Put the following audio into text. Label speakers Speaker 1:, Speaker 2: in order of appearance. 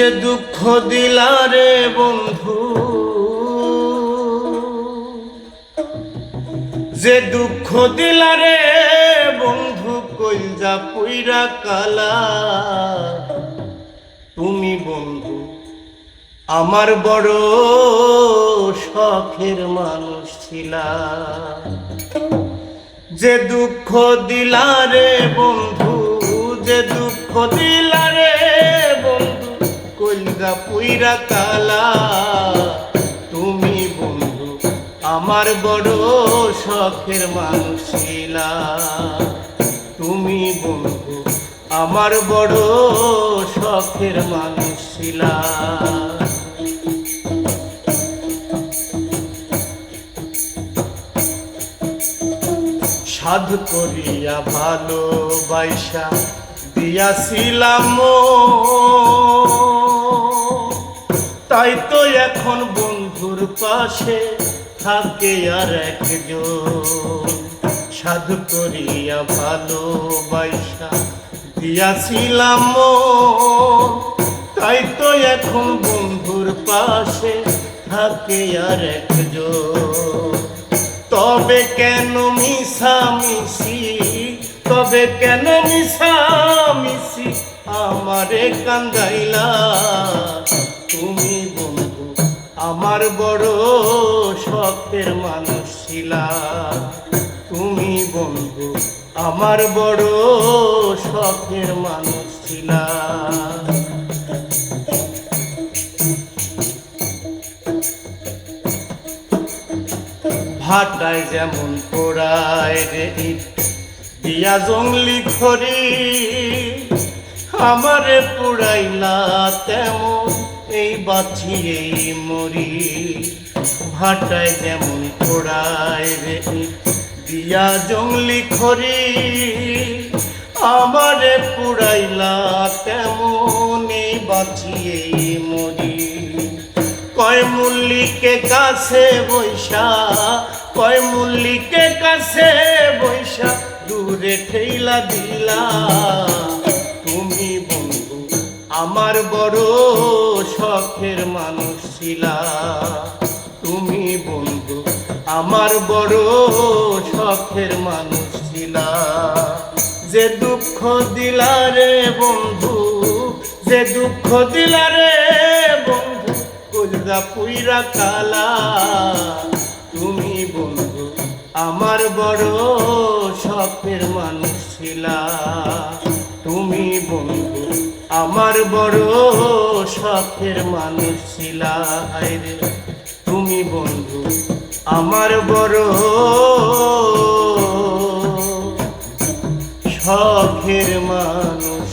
Speaker 1: যে দুঃখ দিলা রে বন্ধু, যে দুঃখ দিলা রে বন্ধু কইজা পুইরা কালা। তুমি বন্ধু, আমার বড় শখের মানুষ ছিলা। যে দুঃখ দিলারে বন্ধু, যে দুঃখ দিলা রে বন্ধু কইলগা পুইরা কালা তুমি বন্ধু, আমার বড় শখের মানুষ ছিলা তুমি বন্ধু, আমার বড় শখের মানুষ ছিলা সাধ করিয়া ভালোবাসা দিয়াছিলাম। তাই তো এখন বন্ধুর পাশে থাকে আর একজন। সাধ করিয়া ভালোবাসা দিয়াছিলাম। তাই তো এখন বন্ধুর পাশে থাকে আর একজন। তবে কেন মিশামিশি? তবে কেন মিশামিশি? আমারে কান্দাইলা। তুমি বন্ধু, আমার বড় শখের মানুষ ছিলা। তুমি বন্ধু, আমার বড় শখের মানুষ ছিলা। ভাটায় যেমন পোড়ায় রে দিয়া জঙ্গলি খড়ি, আমারে পুড়াইলা তেমন এই বাছি এই মরি, ভাটায় যেমন পোড়ায় রে, দিয়া জঙ্গলি খড়ি আমারে পুড়াইলা তেমন বাছি এই মরি। কয় মল্লিকে কাছে বৈশা, কয় মল্লিকে কাছে বৈশা, দূরে ঠেলা দিলা। আমার বড় শখের মানুষ ছিলা তুমি বন্ধু, আমার বড় শখের মানুষ ছিলা যে দুঃখ দিলা রে বন্ধু, যে দুঃখ দিলা রে বন্ধু, কলজা পুইরা কালা। তুমি বন্ধু, আমার বড় শখের মানুষ ছিলা তুমি বন্ধু আমার বড় শখের মানুষ ছিলা রে। তুমি বন্ধু আমার বড় শখের মানুষ